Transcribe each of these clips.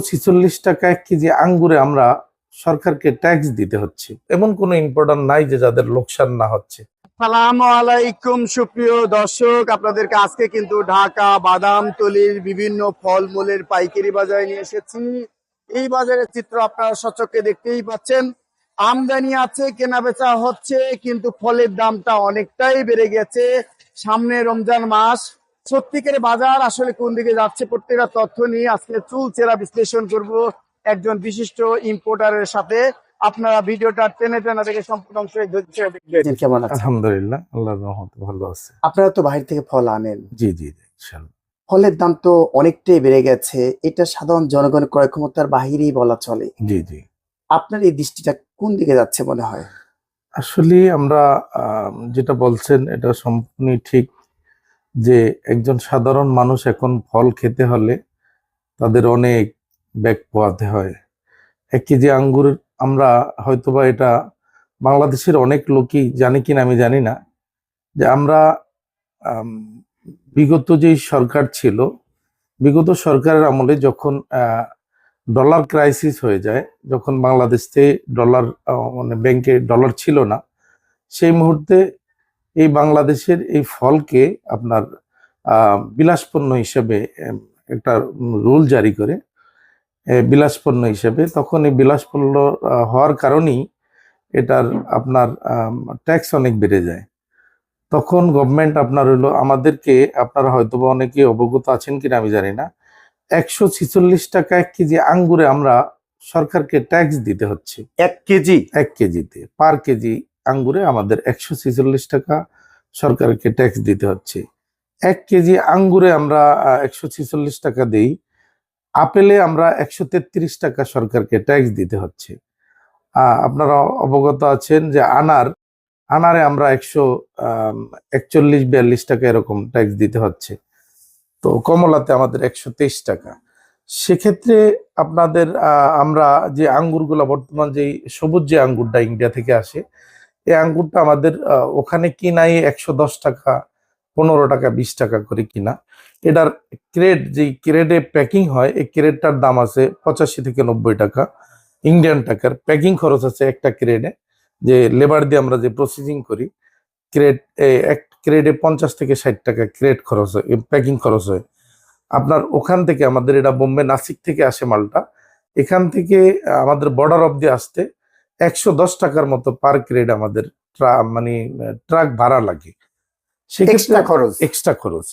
ছিচল্লিশ টাকা এক কেজি আঙ্গুরে আমরা সরকারকে ট্যাক্স দিতে হচ্ছে। এমন কোনো ইম্পর্টেন্ট নাই যে যাদের লোকসান না হচ্ছে। দর্শক। আপনাদেরকে আজকে কিন্তু ঢাকা, বাদাম, তলির বিভিন্ন ফলমূলের পাইকারি বাজারে নিয়ে এসেছি। এই বাজারের চিত্র আপনারা সচক্ষে দেখতেই পাচ্ছেন। আমদানি আছে কেনা বেচা হচ্ছে, কিন্তু ফলের দামটা অনেকটাই বেড়ে গেছে। সামনে রমজান মাস সত্যিকারে বাজার আসলে কোন দিকে যাচ্ছে প্রত্যেকটা তথ্য নিয়ে আজকে চুল চেরা বিশ্লেষণ করব একজন বিশিষ্ট ইম্পোর্টারের সাথে। আপনারা ভিডিওটা টেনে টেনে দেখে সম্পূর্ণ অংশ দেখবেন। কেমন আলহামদুলিল্লাহ রহমতে ভালো আছে। আপনারা তো বাইরে থেকে ফল আনেন। জি জি ফলের দাম তো অনেকটাই বেড়ে গেছে। এটা সাধারণ জনগণের ক্রয় ক্ষমতার বাহিরেই বলা চলে। জি জি। আপনার এই দৃষ্টিটা কোন দিকে যাচ্ছে মনে হয়? আসলে আমরা আম, যেটা বলছেন এটা সম্পূর্ণ ঠিক। যে একজন সাধারণ মানুষ এখন ফল খেতে হলে তাদের অনেক ব্যাগ পোয়াতে হয়। এক কেজি আঙ্গুর আমরা হয়তোবা এটা বাংলাদেশের অনেক লোকই জানে কিনা আমি জানি না। যে আমরা বিগত যেই সরকার ছিল, বিগত সরকারের আমলে যখন ডলার ক্রাইসিস হয়ে যায়, যখন বাংলাদেশে ডলার মানে ব্যাংকে ডলার ছিল না, সেই মুহূর্তে এই বাংলাদেশের এই ফলকে আপনার বিলাসপণ্য হিসেবে একটা রুল জারি করে বিলাসপণ্য হিসেবে। তখন এই বিলাসপণ্য হওয়ার কারণেই এটার আপনার ট্যাক্স অনেক বেড়ে যায়। তখন গভর্নমেন্ট আপনার হলো আমাদেরকে আপনারা হয়তো বা অনেকে অবগত আছেন কিনা আমি জানি না একশো ছিচল্লিশ টাকা এক কেজি আঙ্গুরে আমরা সরকারকে ট্যাক্স দিতে হচ্ছে। এক কেজি? এক কেজিতে পার কেজি আঙ্গুরে আমাদের একশো ছেচল্লিশ টাকা সরকারকে ট্যাক্স দিতে হচ্ছে। এক কেজি আঙ্গুরে আমরা একশো ছেচল্লিশ টাকা দিই। আপেলে আমরা একশো তেত্রিশ টাকা সরকারকে ট্যাক্স দিতে হচ্ছে। আপনারা অবগত আছেন যে আনার, আনারে আমরা একশো একচল্লিশ, বিয়াল্লিশ টাকা এরকম ট্যাক্স দিতে হচ্ছে। তো কমলাতে আমাদের একশো তেইশ টাকা। সেক্ষেত্রে আপনাদের আমরা যে আঙ্গুরগুলো, বর্তমান যে সবুজ যে আঙ্গুরটা ইন্ডিয়া থেকে আসে এই আঙ্গুরটা আমাদের ওখানে কিনাই একশো দশ টাকা, পনেরো টাকা, বিশ টাকা করে কিনা। এটার ক্রেড যে ক্রেডে প্যাকিং হয়, এই ক্রেডটার দাম আছে পঁচাশি থেকে নব্বই টাকা। ইন্ডিয়ান টাকার প্যাকিং খরচ আছে একটা ক্রেডে। যে লেবার দিয়ে আমরা যে প্রসেসিং করি, ক্রেড এক ক্রেডে পঞ্চাশ থেকে ষাট টাকা ক্রেড খরচ হয় প্যাকিং খরচ হয়। আপনার ওখান থেকে আমাদের এটা বোম্বে নাসিক থেকে আসে মালটা। এখান থেকে আমাদের বর্ডার অব্দি আসতে একশো দশ টাকার মতো পার ক্রেড আমাদের মানে ট্রাক ভাড়া লাগে। এক্সট্রা খরচ। এক্সট্রা খরচ।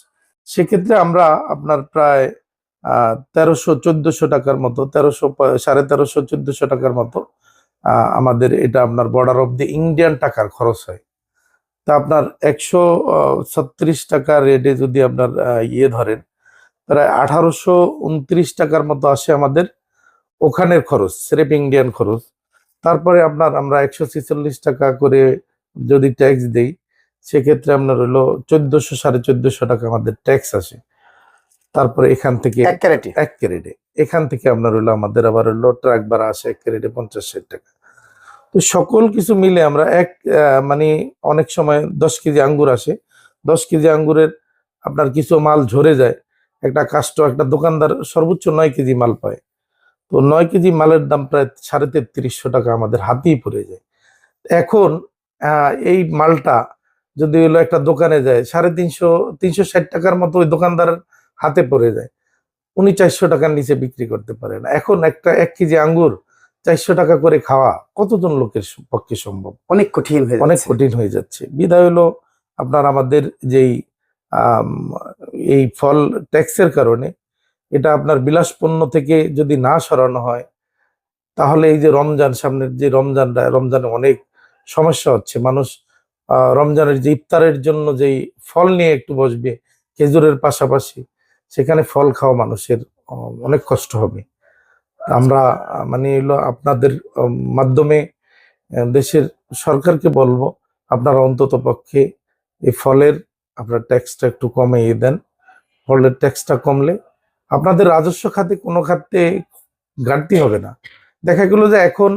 সেক্ষেত্রে আমরা আপনার প্রায় তেরোশো চোদ্দশো টাকার মতো তেরোশো সাড়ে তেরোশো চোদ্দশো টাকার মতো আমাদের এটা আপনার বর্ডার অফ দি ইন্ডিয়ান টাকার খরচ হয়। তা আপনার একশো ছত্রিশ টাকা রেটে যদি আপনার ইয়ে ধরেন প্রায় আঠারোশো উনত্রিশ টাকার মতো আসে আমাদের ওখানের খরচ স্রেফ ইন্ডিয়ান খরচ। তারপরে আপনার আমরা একশো ছেচল্লিশ টাকা করে যদি ট্যাক্স দেই সেক্ষেত্রে আপনার হলো চোদ্দশো সাড়ে চোদ্দশো টাকা আমাদের ট্যাক্স আসে। তারপরে এখান থেকে এক ক্যারেটে? এক ক্যারেটে। এখান থেকে আপনার হলো আমাদের আবার হলো ট্রাক ভাড়া আসে এক ক্যারেটে পঞ্চাশ ষাট টাকা। তো সকল কিছু মিলে আমরা এক মানে অনেক সময় দশ কেজি আঙ্গুর আসে। দশ কেজি আঙ্গুরের আপনার কিছু মাল ঝরে যায়। একটা কাস্ট একটা দোকানদার সর্বোচ্চ নয় কেজি মাল পায়। তো নয় কেজি মালের দাম প্রায় সাড়ে তেত্রিশশো টাকা আমাদের হাতেই পড়ে যায়। এখন এই মালটা যদি হলো একটা দোকানে যায় সাড়ে তিনশো তিনশো ষাট টাকার মতো ওই দোকানদারের হাতে পড়ে যায়। উনি চারশো টাকার নিচে বিক্রি করতে পারে না। এখন একটা এক কেজি আঙ্গুর চারশো টাকা করে খাওয়া কতজন লোকের পক্ষে সম্ভব? অনেক কঠিন হয়ে অনেক কঠিন হয়ে যাচ্ছে। বিদায় হলো আপনার আমাদের যেই এই ফল ট্যাক্সের কারণে এটা আপনার বিলাসপূর্ণ থেকে যদি না সরানো হয়, তাহলে এই যে রমজান সামনের যে রমজানটা, রমজানে অনেক সমস্যা হচ্ছে। মানুষ রমজানের যে ইফতারের জন্য যেই ফল নিয়ে একটু বসবে, খেজুরের পাশাপাশি, সেখানে ফল খাওয়া মানুষের অনেক কষ্ট হবে। আমরা মানে হলো আপনাদের মাধ্যমে দেশের সরকারকে বলব, আপনারা অন্তত পক্ষে এই ফলের আপনার ট্যাক্সটা একটু কমিয়ে দেন। ফলের ট্যাক্সটা কমলে আপনাদের রাজস্ব খাতে কোনো খাতে ঘাটতি হবে না। দেখা গেল যে এখন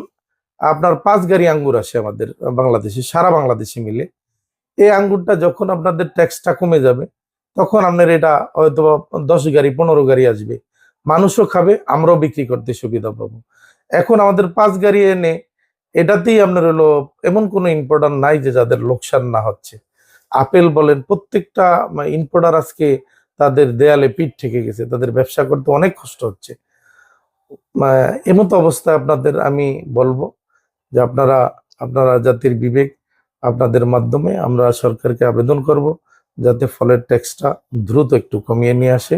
আপনার পাঁচ গাড়ি আঙ্গুর আসে আমাদের বাংলাদেশে, সারা বাংলাদেশে মিলে। এই আঙ্গুরটা যখন আপনাদের ট্যাক্সটা কমে যাবে, তখন আপনার এটা হয়তো দশ গাড়ি, পনেরো গাড়ি আসবে। মানুষও খাবে, আমরাও বিক্রি করতে সুবিধা পাবো। এখন আমাদের পাঁচ গাড়ি এনে এটাতেই আপনার হলো এমন কোনো ইম্পোর্টার নাই যে যাদের লোকসান না হচ্ছে। আপেল বলেন, প্রত্যেকটা ইম্পোর্টার আজকে তাদের দেয়ালে পিঠ ঠেকে গেছে তাদের ব্যবসা করতে অনেক কষ্ট হচ্ছে। এমতো অবস্থায় আপনাদের আমি বলব যে আপনারা আপনারা জাতির বিবেক আপনাদের মাধ্যমে আমরা সরকারকে আবেদন করব যাতে ফলের ট্যাক্সটা দ্রুত একটু কমিয়ে নিয়ে আসে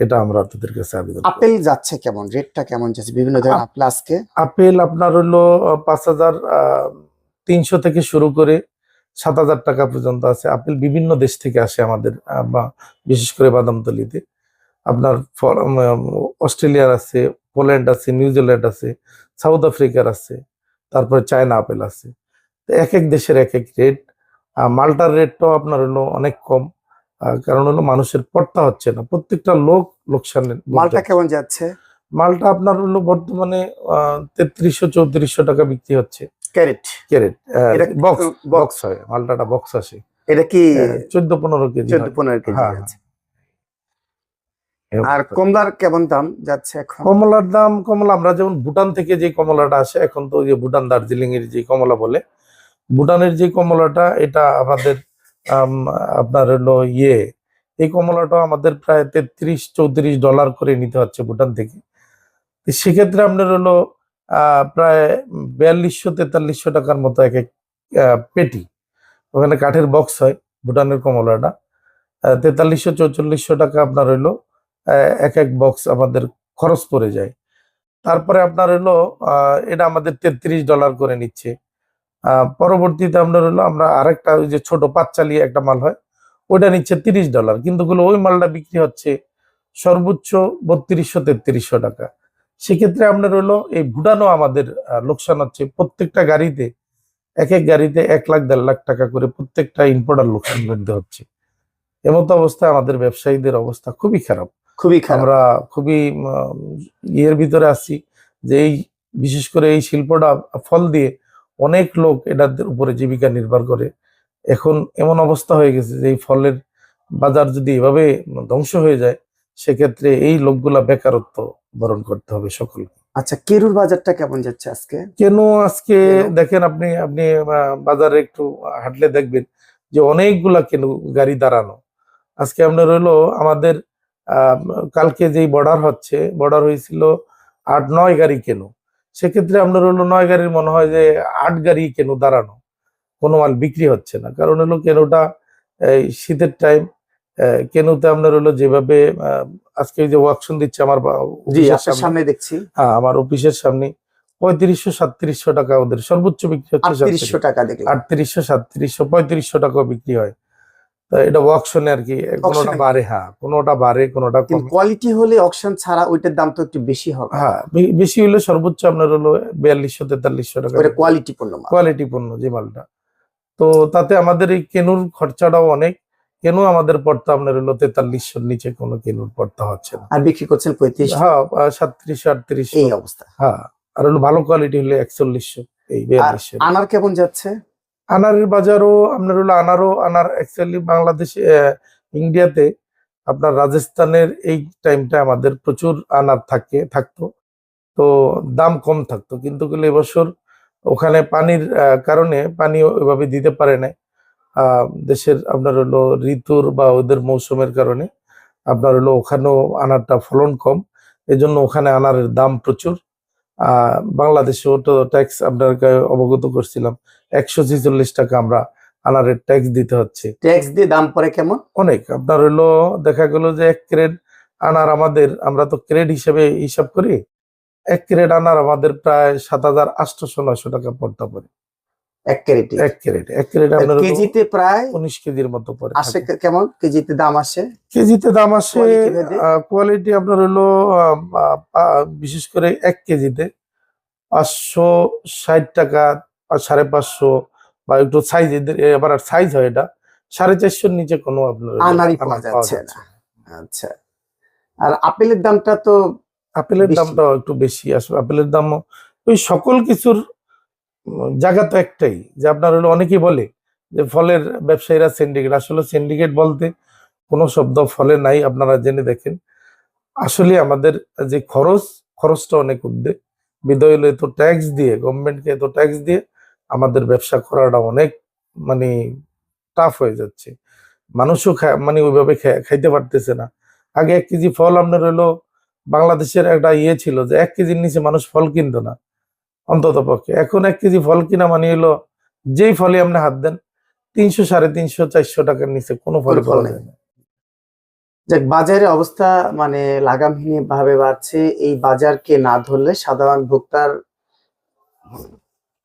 এটা আমরা আপনাদের কাছে আবেদন আপেল যাচ্ছে কেমন? রেটটা কেমন যাচ্ছে? বিভিন্ন ধরনের আপেল আজকে? আপেল আপনার হলো পাঁচ হাজার তিনশো থেকে শুরু করে সাত হাজার টাকা পর্যন্ত আছে। আপেল বিভিন্ন দেশ থেকে আসে আমাদের বা বিশেষ করে বাদামতলিতে। আপনার অস্ট্রেলিয়ার আছে পোল্যান্ড আছে নিউজিল্যান্ড আছে সাউথ আফ্রিকার আছে তারপরে চায়না আপেল আছে। তো এক এক দেশের এক এক রেট। মালটার রেটটাও আপনার হলো অনেক কম। কারণ হলো মানুষের পড়তা হচ্ছে না। প্রত্যেকটা লোক লোকসানের মধ্যে মালটা। কেমন যাচ্ছে? মালটা আপনার হলো বর্তমানে তেত্রিশশো চৌত্রিশশো টাকা বিক্রি হচ্ছে। ক্যারেট। ক্যারেট এটা বক্স বক্স হয় মালটাটা বক্স আসে। এটা কি চোদ্দ পনেরো কেজি চোদ্দ হয়। পনেরো কেজি হ্যাঁ, আছে। আর অবস্থা। কমলার কেমন দাম যাচ্ছে এখন? কমলার দাম কমলা আমরা যেমন ভুটান থেকে যে কমলাটা আসে এখন তো যে ভুটান দার্জিলিং এর যে কমলা বলে ভুটানের যে কমলাটা এটা আমাদের আম, আপনার হলো ইয়ে এই কমলাটা আমাদের প্রায় তেত্রিশ চৌত্রিশ ডলার করে নিতে হচ্ছে ভুটান থেকে। সেক্ষেত্রে আপনার হলো প্রায় বিয়াল্লিশশো তেতাল্লিশশো টাকার মতো এক এক পেটি। ওখানে কাঠের বক্স হয় ভুটানের কমলাটা। তেতাল্লিশশো চৌচল্লিশশো টাকা আপনার হইল এক এক বক্স আমাদের খরচ পড়ে যায়। তারপরে আপনার আহ, এটা আমাদের তেত্রিশ ডলার করে নিচ্ছে। পরবর্তীতে আপনার হলো আমরা আরেকটা ওই যে ছোট পাঁচ চালিয়ে একটা মাল হয় ওইটা নিচ্ছে তিরিশ ডলার কিন্তু ওই মালটা বিক্রি হচ্ছে সর্বোচ্চ বত্রিশশো তেত্রিশশো টাকা। সেক্ষেত্রে আপনার হলো এই ভুটানও আমাদের লোকসান হচ্ছে। প্রত্যেকটা গাড়িতে এক এক গাড়িতে এক লাখ দেড় লাখ টাকা করে প্রত্যেকটা ইম্পোর্টার লোকসান করতে হচ্ছে। এমতো অবস্থায় আমাদের ব্যবসায়ীদের অবস্থা খুবই খারাপ। খুবই আমরা খুবই ইয়ের ভিতরে আছি যে এই বিশেষ করে এই শিল্পটা ফল দিয়ে অনেক লোক এটার উপরে জীবিকা নির্ভর করে। এখন এমন অবস্থা হয়ে গেছে যে এই ফলের বাজার যদি এভাবে ধ্বংস হয়ে যায় সেক্ষেত্রে এই লোকগুলা বেকারত্ব বরণ করতে হবে সকলকে। আচ্ছা কেরুর বাজারটা কেমন যাচ্ছে আজকে? কেন আজকে দেখেন আপনি আপনি বাজারে একটু হাঁটলে দেখবেন যে অনেকগুলা কেন গাড়ি দাঁড়ানো। আজকে আপনার হলো আমাদের কালকে যেই বর্ডার হচ্ছে বর্ডার হয়েছিল আট নয় গাড়ি কেন? সেক্ষেত্রে আপনার হলো নয় গাড়ির মনে হয় যে আট গাড়ি কেন দাঁড়ানো? কোনো মাল বিক্রি হচ্ছে না। কারণ হলো কেনটা এই শীতের টাইম কেনুতে আপনার হলো যেভাবে আজকে যে ওয়াকশন দিচ্ছে আমার সামনে। দেখছি। হ্যাঁ আমার অফিসের সামনে। পঁয়ত্রিশশো সাতত্রিশশো টাকা ওদের সর্বোচ্চ বিক্রি হচ্ছে আটত্রিশশো টাকা আটত্রিশশো সাতত্রিশশো পঁয়ত্রিশশো টাকাও বিক্রি হয়। তা এটা ওয়াকশনে আর কি কোনোটা বাড়ে হ্যাঁ কোনোটা বাড়ে কোনোটা কোয়ালিটি হলে অকশন ছাড়া ওইটার দাম তো একটু বেশি হবে। হ্যাঁ বেশি হলে সর্বোচ্চ আপনার হলো বিয়াল্লিশশো তেতাল্লিশশো টাকা। কোয়ালিটি মাল। কোয়ালিটি পণ্য যে মালটা। তো তাতে আমাদের এই কেনুর খরচাটাও অনেক। কেন আমাদের পড়তে আপনার হলো তেতাল্লিশশোর নিচে কোনো কেনুর পড়তে হচ্ছে না? আর বিক্রি করছেন পঁয়ত্রিশ? হ্যাঁ সাতত্রিশশো আটত্রিশ। এই অবস্থা। হ্যাঁ আর হলো ভালো কোয়ালিটি হলে একচল্লিশশো এই বিয়াল্লিশশো। আনার কেমন যাচ্ছে? আনারের বাজারও আপনার হলো আনারও আনার অ্যাকচুয়ালি বাংলাদেশে ইন্ডিয়াতে আপনার রাজস্থানের এই টাইমটা আমাদের প্রচুর আনার থাকে থাকতো। তো দাম কম থাকতো কিন্তু এবছর ওখানে পানির কারণে পানি ওইভাবে দিতে পারে না আহ, দেশের আপনার হলো ঋতুর বা ওদের মৌসুমের কারণে আপনার হলো ওখানেও আনারটা ফলন কম। এজন্য ওখানে আনারের দাম প্রচুর। বাংলাদেশে তো ট্যাক্স আপনাকে অবগত করছিলাম। একশো ছেচল্লিশ টাকা আমরা আনারের ট্যাক্স দিতে হচ্ছে। ট্যাক্স দিয়ে দাম পরে কেমন? অনেক। আপনার হলো দেখা গেল যে এক ক্রেড আনার আমাদের আমরা তো ক্রেড হিসেবে হিসাব করি এক ক্রেড আনার আমাদের প্রায় সাত হাজার আটশোশো নয়শো টাকা পড়তে পারে। এক ক্যারেটে। এক ক্রেড এক ক্রেড আপনার কেজিতে প্রায় উনিশ কেজির মতো পড়ে আসে কেমন? কেজিতে দাম আসে? কেজিতে দাম আসে কোয়ালিটি আপনার হলো বিশেষ করে এক কেজিতে পাঁচশো ষাট টাকা আর সাড়ে পাঁচশো বা একটু সাইজ এবার সাইজ হয় এটা। সাড়ে চারশোর নিচে কোনো আপনার হলো পাওয়া যাচ্ছে না। আচ্ছা। আর আপেলের দামটা তো আপেলের। দামটাও একটু বেশি আসবে। আপেলের দাম ওই সকল কিছুর জায়গা তো একটাই, যে আপনার হলো অনেকেই বলে যে ফলের ব্যবসায়ীরা সিন্ডিকেট আসলে সিন্ডিকেট বলতে কোনো শব্দ ফলে নাই, আপনারা জেনে দেখেন। আসলে আমাদের যে খরচ, খরচটা অনেক উদ্দে বিদয় হলে এত ট্যাক্স দিয়ে গভর্নমেন্টকে এত ট্যাক্স দিয়ে আমাদের ব্যবসা করাটা অনেক মানে টাফ হয়ে যাচ্ছে। মানুষও মানে ওইভাবে খাইতে পারতেছে না। আগে এক কেজি ফল আপনার হলো বাংলাদেশের একটা ইয়ে ছিল যে এক কেজির নিচে মানুষ ফল কিনতো না। অন্তত পক্ষে। এখন এক কেজি ফল কিনা মানে হলো যেই ফলে আপনি হাত দেন তিনশো সাড়ে তিনশো চারশো টাকার নিচে কোনো ফল ফল নেই। যাক বাজারের অবস্থা মানে লাগামহীন ভাবে বাড়ছে। এই বাজারকে না ধরলে সাধারণ ভোক্তার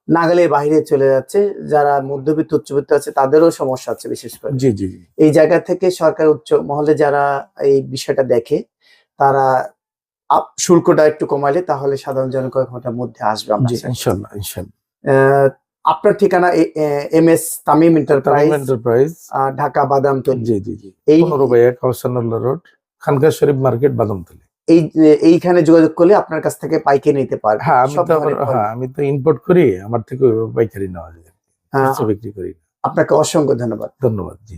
নাগালের বাইরে চলে যাচ্ছে। যারা মধ্যবিত্ত উচ্চবিত্ত আছে তাদেরও সমস্যা আছে বিশেষ করে। জি জি। এই জায়গা থেকে সরকার উচ্চ মহলে যারা এই বিষয়টা দেখে তারা শুল্কটা একটু কমালে তাহলে সাধারণ জনগণের মধ্যে আসবে আমরা ইনশাল্লাহ ইনশাল্লাহ। আপনার ঠিকানা M S Tamim enterprise enterprise Dhaka Badamtali জি জি জি। এই পনেরো বাই এক হাউসানুল্লাহ রোড খানকা শরীফ মার্কেট বাদামতলি এই এইখানে যোগাযোগ করলে আপনার কাছ থেকে পাইকারি নিতে পারবে হ্যাঁ আমি তো। হ্যাঁ আমি তো ইম্পোর্ট করি আমার থেকে ওইভাবে পাইকারি নেওয়া যায়। আহ, বিক্রি করি আপনাকে অসংখ্য ধন্যবাদ। ধন্যবাদ জি।